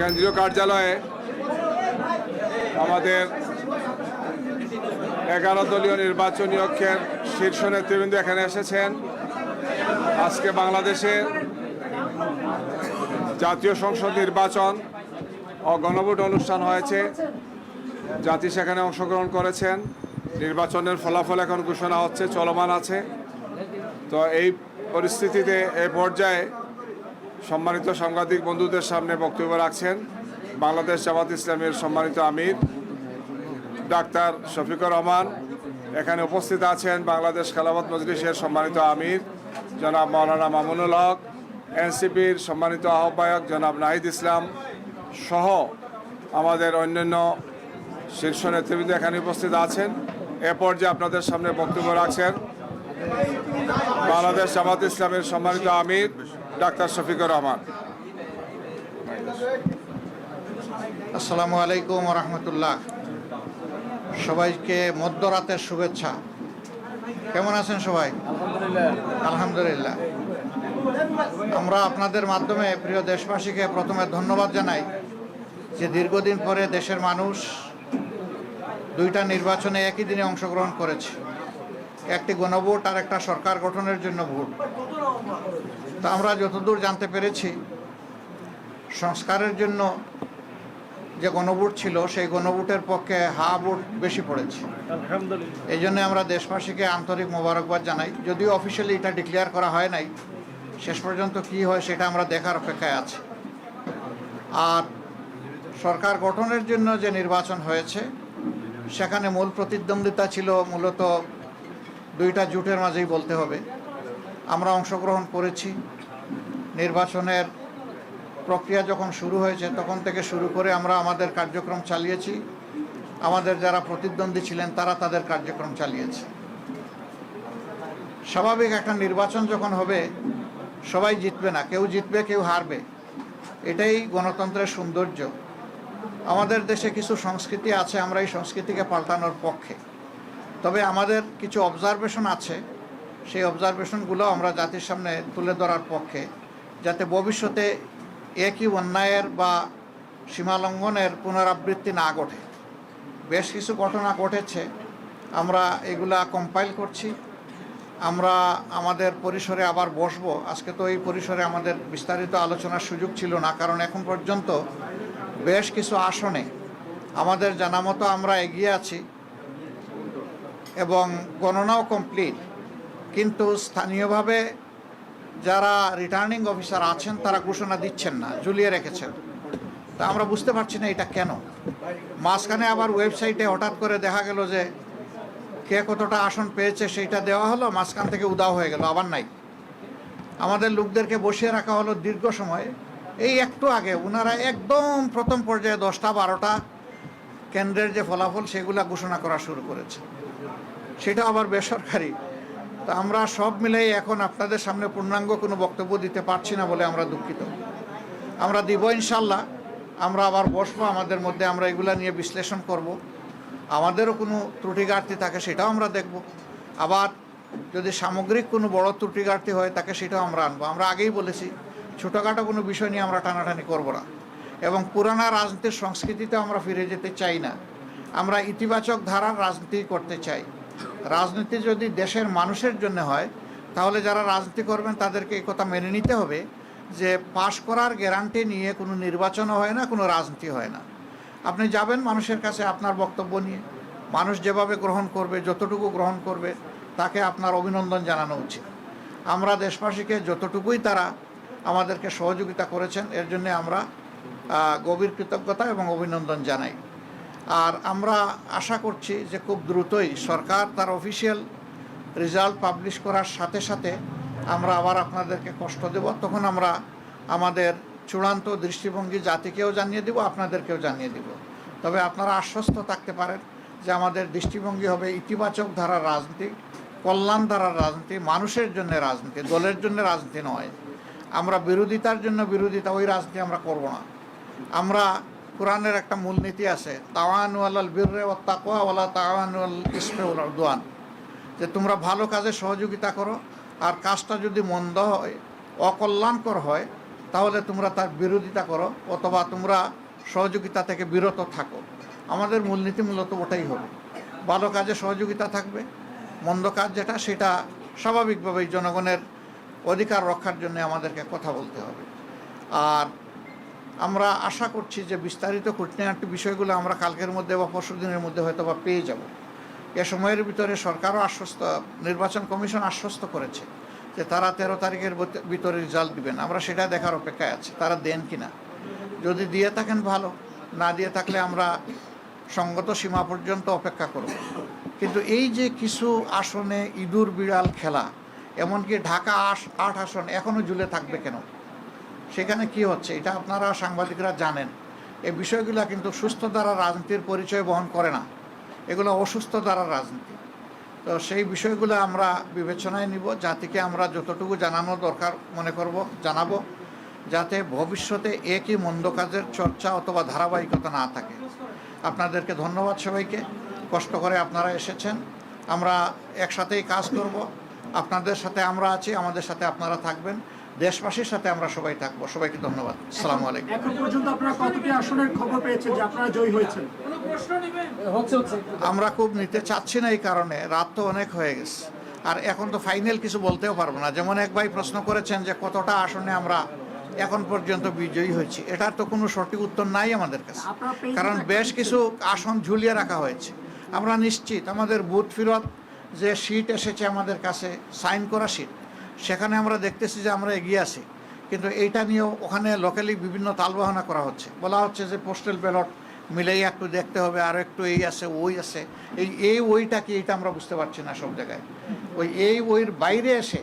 কেন্দ্রীয় কার্যালয়ে আমাদের এগারো দলীয় নির্বাচনী অক্ষের শীর্ষ নেতৃবৃন্দ এখানে এসেছেন। আজকে বাংলাদেশের জাতীয় সংসদ নির্বাচন ও গণভোট অনুষ্ঠান হয়েছে। জাতি সেখানে অংশগ্রহণ করেছেন। নির্বাচনের ফলাফল এখন ঘোষণা হচ্ছে, চলমান আছে। তো এই পরিস্থিতিতে এই পর্যায়ে সম্মানিত সাংবাদিক বন্ধুদের সামনে বক্তব্য রাখছেন বাংলাদেশ জামাত ইসলামের সম্মানিত আমির ডাক্তার শফিকুর রহমান। এখানে উপস্থিত আছেন বাংলাদেশ খেলাফত মজলিসের সম্মানিত আমির জনাব মৌলানা মামুনুল হক, এনসিপির সম্মানিত আহ্বায়ক জনাব নাহিদ ইসলাম সহ আমাদের অন্যান্য শীর্ষ নেতৃবৃন্দ এখানে উপস্থিত আছেন। এ পর্যায়ে আপনাদের সামনে বক্তব্য রাখছেন বাংলাদেশ জামাত ইসলামের সম্মানিত আমির ডাক্তার শফিকুর রহমান। আসসালামু আলাইকুম রহমতুল্লাহ সবাইকে মধ্যরাতের শুভেচ্ছা। কেমন আছেন সবাই? আলহামদুলিল্লাহ। আমরা আপনাদের মাধ্যমে প্রিয় দেশবাসীকে প্রথমে ধন্যবাদ জানাই যে দীর্ঘদিন পরে দেশের মানুষ দুইটা নির্বাচনে একই দিনে অংশগ্রহণ করেছে। একটি গণভোট আর একটা সরকার গঠনের জন্য ভোট। তা আমরা যতদূর জানতে পেরেছি সংস্কারের জন্য যে গণভোট ছিল সেই গণভোটের পক্ষে হা ভোট বেশি পড়েছে। এই জন্য আমরা দেশবাসীকে আন্তরিক মোবারকবাদ জানাই। যদিও অফিসিয়ালি এটা ডিক্লেয়ার করা হয় নাই শেষ পর্যন্ত কি হয় সেটা আমরা দেখার অপেক্ষায় আছি। আর সরকার গঠনের জন্য যে নির্বাচন হয়েছে সেখানে মূল প্রতিদ্বন্দ্বিতা ছিল মূলত দুইটা জোটের মাঝেই বলতে হবে। আমরা অংশগ্রহণ করেছি। নির্বাচনের প্রক্রিয়া যখন শুরু হয়েছে, তখন থেকে শুরু করে আমরা আমাদের কার্যক্রম চালিয়েছি। আমাদের যারা প্রতিদ্বন্দ্বী ছিলেন, তারা তাদের কার্যক্রম চালিয়েছে। স্বাভাবিক একটা নির্বাচন যখন হবে, সবাই জিতবে না, কেউ জিতবে, কেউ হারবে। এটাই গণতন্ত্রের সৌন্দর্য। আমাদের দেশে কিছু সংস্কৃতি আছে, আমরা এই সংস্কৃতিকে পাল্টানোর পক্ষে। তবে আমাদের কিছু অবজারভেশন আছে। সেই অবজারভেশনগুলো আমরা জাতির সামনে তুলে ধরার পক্ষে, যাতে ভবিষ্যতে একই অন্যায়ের বা সীমালঙ্ঘনের পুনরাবৃত্তি না ঘটে। বেশ কিছু ঘটনা ঘটেছে, আমরা এগুলা কম্পাইল করছি। আমরা আমাদের পরিসরে আবার বসবো। আজকে তো এই পরিসরে আমাদের বিস্তারিত আলোচনার সুযোগ ছিল না, কারণ এখন পর্যন্ত বেশ কিছু আসনে আমাদের জানা মতো আমরা এগিয়ে আছি এবং গণনাও কমপ্লিট কিন্তু স্থানীয়ভাবে যারা রিটার্নিং অফিসার আছেন, তারা ঘোষণা দিচ্ছেন না, ঝুলিয়ে রেখেছেন। তা আমরা বুঝতে পারছি না এটা কেন। মাঝখানে আবার ওয়েবসাইটে হঠাৎ করে দেখা গেল যে কে কতটা আসন পেয়েছে, সেইটা দেওয়া হলো, মাঝখান থেকে উদাও হয়ে গেল, আবার নাই। আমাদের লোকদেরকে বসিয়ে রাখা হলো দীর্ঘ সময়। এই একটু আগে ওনারা একদম প্রথম পর্যায়ে দশটা, বারোটা কেন্দ্রের যে ফলাফল, সেগুলা ঘোষণা করা শুরু করেছে। সেটা আবার বেসরকারি তা আমরা সব মিলেই এখন আপনাদের সামনে পূর্ণাঙ্গ কোনো বক্তব্য দিতে পারছি না বলে আমরা দুঃখিত। আমরা দিব ইনশাল্লাহ আমরা আবার বসবো আমাদের মধ্যে, আমরা এগুলা নিয়ে বিশ্লেষণ করব। আমাদেরও কোনো ত্রুটি ঘাটতি থাকে সেটাও আমরা দেখব। আবার যদি সামগ্রিক কোনো বড় ত্রুটি ঘাটতি হয় তাকে সেটাও আমরা আনব। আমরা আগেই বলেছি, ছোটোখাটো কোনো বিষয় নিয়ে আমরা টানাটানি করব না। এবং পুরানা রাজনীতির সংস্কৃতিতে আমরা ফিরে যেতে চাই না। আমরা ইতিবাচক ধারার রাজনীতি করতে চাই। রাজনীতি যদি দেশের মানুষের জন্য হয়, তাহলে যারা রাজনীতি করবেন তাদেরকে এই কথা মেনে নিতে হবে যে পাশ করার গ্যারান্টি নিয়ে কোনো নির্বাচনও হয় না, কোনো রাজনীতি হয় না। আপনি যাবেন মানুষের কাছে আপনার বক্তব্য নিয়ে। মানুষ যেভাবে গ্রহণ করবে, যতটুকু গ্রহণ করবে, তাকে আপনার অভিনন্দন জানানো উচিত। আমরা দেশবাসীকে যতটুকুই তারা আমাদেরকে সহযোগিতা করেছেন, এর জন্য আমরা গভীর কৃতজ্ঞতা এবং অভিনন্দন জানাই। আর আমরা আশা করছি যে খুব দ্রুতই সরকার তার অফিসিয়াল রেজাল্ট পাবলিশ করার সাথে সাথে আমরা আবার আপনাদেরকে কষ্ট দেব। তখন আমরা আমাদের চূড়ান্ত দৃষ্টিভঙ্গি জাতিকেও জানিয়ে দিব, আপনাদেরকেও জানিয়ে দিব। তবে আপনারা আশ্বস্ত থাকতে পারেন যে আমাদের দৃষ্টিভঙ্গি হবে ইতিবাচক ধারার রাজনীতি, কল্যাণ ধারার রাজনীতি, মানুষের জন্য রাজনীতি, দলের জন্য রাজনীতি নয়। আমরা বিরোধিতার জন্য বিরোধিতা, ওই রাজনীতি আমরা করব না। আমরা কোরআনের একটা মূলনীতি আছে তাওয়ানুয়াল বীরে ও তাকোয়া ওলা তাওয়ানুয়াল ইসমে যে তোমরা ভালো কাজে সহযোগিতা করো, আর কাজটা যদি মন্দ হয়, অকল্যাণকর হয়, তাহলে তোমরা তার বিরোধিতা করো, অথবা তোমরা সহযোগিতা থেকে বিরত থাকো। আমাদের মূলনীতি মূলত ওটাই হবে। ভালো কাজে সহযোগিতা থাকবে, মন্দ কাজ যেটা, সেটা স্বাভাবিকভাবেই জনগণের অধিকার রক্ষার জন্য আমাদেরকে কথা বলতে হবে। আর আমরা আশা করছি যে বিস্তারিত খুঁটিনাটি বিষয়গুলো আমরা কালকের মধ্যে বা পরশু দিনের মধ্যে হয়তো বা পেয়ে যাব। এ সময়ের ভিতরে সরকারও আশ্বস্ত, নির্বাচন কমিশন আশ্বস্ত করেছে যে তারা তেরো তারিখের ভিত- ভিতরে রেজাল্ট দিবেন। আমরা সেটা দেখার অপেক্ষায় আছি। তারা দেন কিনা? যদি দিয়ে থাকেন ভালো, না দিয়ে থাকলে আমরা সঙ্গত সীমা পর্যন্ত অপেক্ষা করব। কিন্তু এই যে কিছু আসনে ইঁদুর বিড়াল খেলা, এমনকি ঢাকা আস আট আসন এখনও ঝুলে থাকবে কেন? সেখানে কি হচ্ছে? এটা আপনারা সাংবাদিকরা জানেন। এই বিষয়গুলো কিন্তু সুস্থ দ্বারা রাজনীতির পরিচয় বহন করে না। এগুলো অসুস্থ দ্বারা রাজনীতি। তো সেই বিষয়গুলো আমরা বিবেচনায় নিব। জাতিকে আমরা যতটুকু জানানো দরকার মনে করব, জানাব। যাতে ভবিষ্যতে একই মন্দ কাজের চর্চা অথবা ধারাবাহিকতা না থাকে। আপনাদেরকে ধন্যবাদ সবাইকে। কষ্ট করে আপনারা এসেছেন। আমরা একসাথেই কাজ করব। আপনাদের সাথে আমরা আছি, আমাদের সাথে আপনারা থাকবেন। দেশবাসীর সাথে আমরা সবাই থাকব। সবাইকে ধন্যবাদ। আসসালামু আলাইকুম। এখন পর্যন্ত আপনারা কতটি আসনের খবর পেয়েছেন যে আপনারা জয়ী হয়েছেন? হচ্ছে হচ্ছে। আমরা খুব নিতে চাচ্ছি না এই কারণে রাত তো অনেক হয়ে গেছে। আর এখন তো ফাইনাল কিছু বলতেও পারব না। যেমন এক ভাই প্রশ্ন করেছেন যে কতটা আসনে আমরা এখন পর্যন্ত বিজয়ী হয়েছি। এটার তো কোনো সঠিক উত্তর নাই আমাদের কাছে। কারণ বেশ কিছু আসন ঝুলিয়ে রাখা হয়েছে। আমরা নিশ্চিত আমাদের বুথ ফিরত যে সিট এসেছে আমাদের কাছে সাইন করা সিট সেখানে আমরা দেখতেছি যে আমরা এগিয়ে আসি কিন্তু এইটা নিয়েও ওখানে লোকালি বিভিন্ন তালবাহনা করা হচ্ছে। বলা হচ্ছে যে পোস্টাল ব্যালট মিলেই একটু দেখতে হবে, আর একটু এই আছে, ওই আছে। এই এই ওইটা কি, এইটা আমরা বুঝতে পারছি না সব জায়গায়। ওই, এই ওইর বাইরে এসে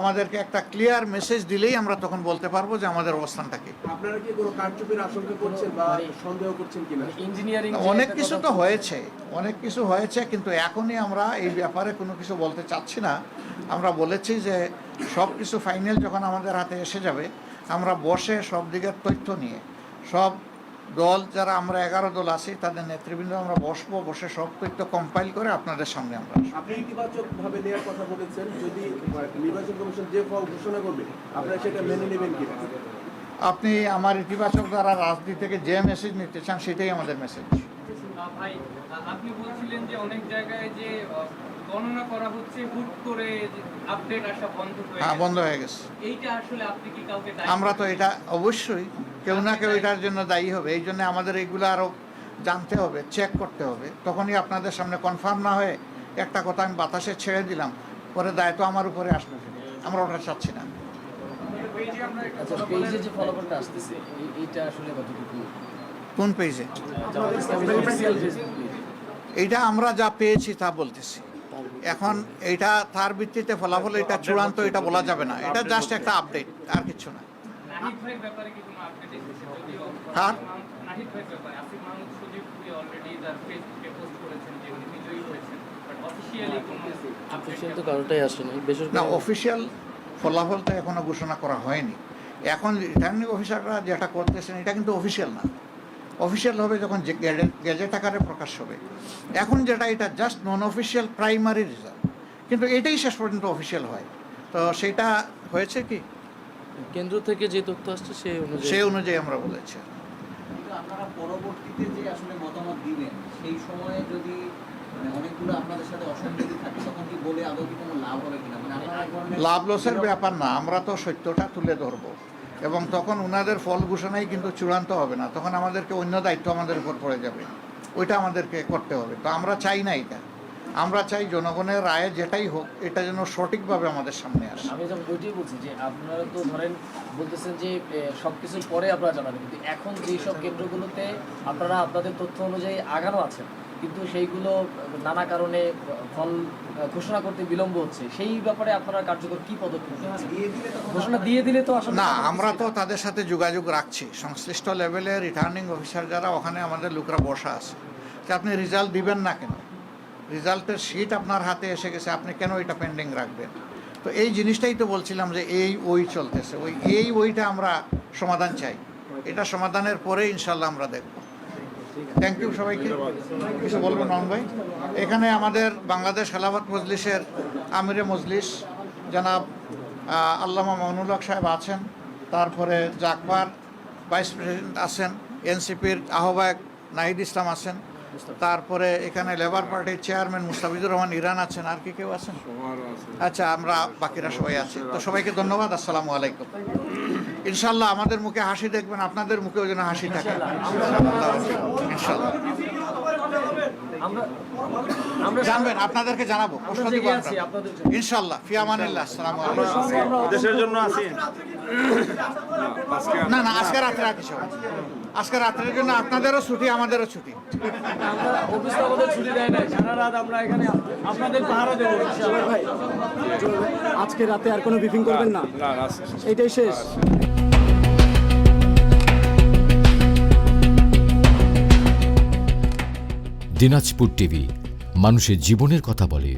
আমাদেরকে একটা ক্লিয়ার মেসেজ দিলেই আমরা তখন বলতে পারব যে আমাদের অবস্থানটা কি। আপনারা কি কোনো কারচুপির আশঙ্কা করছেন বা সন্দেহ করছেন কিনা? ইঞ্জিনিয়ারিং অনেক কিছু তো হয়েছে অনেক কিছু হয়েছে কিন্তু এখনই আমরা এই ব্যাপারে কোনো কিছু বলতে চাচ্ছি না। আমরা বলেছি যে সব কিছু ফাইনাল যখন আমাদের হাতে এসে যাবে আমরা বসে সব দিকের তথ্য নিয়ে সব দল যারা আমরা এগারো দল আছি তাদের নেতৃবৃন্দ আমরা বসবো বসে সব তথ্য কম্পাইল করে আপনাদের সামনে আমরা আপনি ইতিবাচক ভাবে নেওয়ার কথা বলেছেন যদি নির্বাচন কমিশন যে ফল ঘোষণা করবে আপনারা সেটা মেনে নেবেন কিনা? আপনি আমার ইতিবাচক দ্বারা রাজনীতি থেকে যে মেসেজ নিতে চান সেটাই আমাদের মেসেজ ভাই আপনি বলছিলেন যে অনেক জায়গায় যে গণনা করা হচ্ছে হুট করে আপডেট আসা বন্ধ হয়ে হ্যাঁ বন্ধ হয়ে গেছে। এইটা আসলে আপনি কি কাউকে আমরা তো এটা অবশ্যই কেউ না কেউ এটার জন্য দায়ী হবে এই জন্য আমাদের এইগুলো আরও জানতে হবে চেক করতে হবে। তখনই আপনাদের সামনে কনফার্ম না হয়ে একটা কথা আমি বাতাসে ছেড়ে দিলাম পরে দায়িত্ব আমার উপরে আসবে আমরা ওটা চাচ্ছি না। আচ্ছা কোন পেজে এইটা আমরা যা পেয়েছি তা বলতেছি। এখন এইটা তার ভিত্তিতে ফলাফল এটা চূড়ান্ত এটা বলা যাবে না। এটা জাস্ট একটা আপডেট আর কিছু না। অফিসিয়ালি না অফিসিয়াল ফলাফল তো এখনও ঘোষণা করা হয়নি। এখন রিটার্নিং অফিসাররা যেটা করতেছেন এটা কিন্তু অফিসিয়াল না। অফিসিয়াল হবে যখন গেজেট আকারে প্রকাশ হবে। এখন যেটা এটা just non official primary result কিন্তু এটাই শেষ পর্যন্ত অফিসিয়াল হয়। তো সেটা হয়েছে কি? কেন্দ্র থেকে যে তথ্য আসছে সেই অনুযায়ী। সেই অনুযায়ী আমরা বলেছি। আপনারা পরবর্তীতে যে আসলে মতামত দিবেন সেই সময়ে যদি মানে অনেকগুলো আপনাদের সাথে অসঙ্গতি থাকে তখন কি বলে আদৌ কি কোনো লাভ হবে কিনা? মানে লাভ লসের ব্যাপার না আমরা তো সত্যটা তুলে ধরবো। এবং তখন ওনাদের ফল ঘোষণাই কিন্তু চূড়ান্ত হবে না তখন আমাদেরকে অন্য দায়িত্ব আমাদের উপর পড়ে যাবে। ওইটা আমাদেরকে করতে হবে। তো আমরা চাই না এটা। আমরা চাই জনগণের রায়ে যেটাই হোক এটা যেন সঠিকভাবে আমাদের সামনে আসে। আমি যখন ওইটাই বলছি যে আপনারা তো ধরেন বলতেছেন যে সব কিছুর পরে আপনারা জানাবেন কিন্তু এখন যেই সব কেন্দ্রগুলোতে আপনারা আপনাদের তথ্য অনুযায়ী আগানো আছেন কিন্তু সেইগুলো নানা কারণে ফল ঘোষণা করতে বিলম্ব হচ্ছে সেই ব্যাপারে আপনারা কার্যকর কি পদক্ষেপ ঘোষণা দিয়ে দিলে তো আসলে না আমরা তো তাদের সাথে যোগাযোগ রাখছি। সংশ্লিষ্ট লেভেলে রিটার্নিং অফিসার যারা ওখানে আমাদের লোকরা বসা আছে। যে আপনি রেজাল্ট দিবেন না কেন? রেজাল্টের শিট আপনার হাতে এসে গেছে, আপনি কেন এটা পেন্ডিং রাখবেন? তো এই জিনিসটাই তো বলছিলাম যে এই ওই চলতেছে, ওই এই ওইটা আমরা সমাধান চাই। এটা সমাধানের পরে ইনশাল্লাহ আমরা দেখব। থ্যাংক ইউ সবাইকে। কিছু বলব নন ভাই? এখানে আমাদের বাংলাদেশ খেলাফত মজলিসের আমিরে মজলিস, জনাব আল্লামা মামুনুল হক সাহেব আছেন, তারপরে জাকবার ভাইস প্রেসিডেন্ট আছেন, এনসিপির আহ্বায়ক নাহিদ ইসলাম আছেন তারপরে এখানে লেবার পার্টির চেয়ারম্যান মুস্তাফিজুর রহমান ইরান আছেন। আর কি কেউ আছেন? আচ্ছা আমরা বাকিরা সবাই আছি। তো সবাইকে ধন্যবাদ আসসালামু আলাইকুম। ইনশাল্লাহ আমাদের মুখে হাসি দেখবেন আপনাদের মুখেও যেন হাসি থাকে। ইনশাল্লাহ আমরা আমরা জানবেন আপনাদেরকে জানাব ইনশাল্লাহ ফিয়ামানিল্লাহ আসসালামু আলাইকুম। দেশের জন্য আছি। না না আজকে রাত্রে রাখি সবাই। আজকে রাত্রের জন্য আপনাদেরও ছুটি আমাদেরও ছুটি। আমরা অফিস আমাদের ছুটি দেয় না সারা রাত আমরা এখানে আপনাদের পাহারা দেবো ভাই আজকে রাতে আর কোনো ব্রিফিং করবেন না? না না শেষ। দিনাজপুর টিভি মানুষের জীবনের কথা বলে।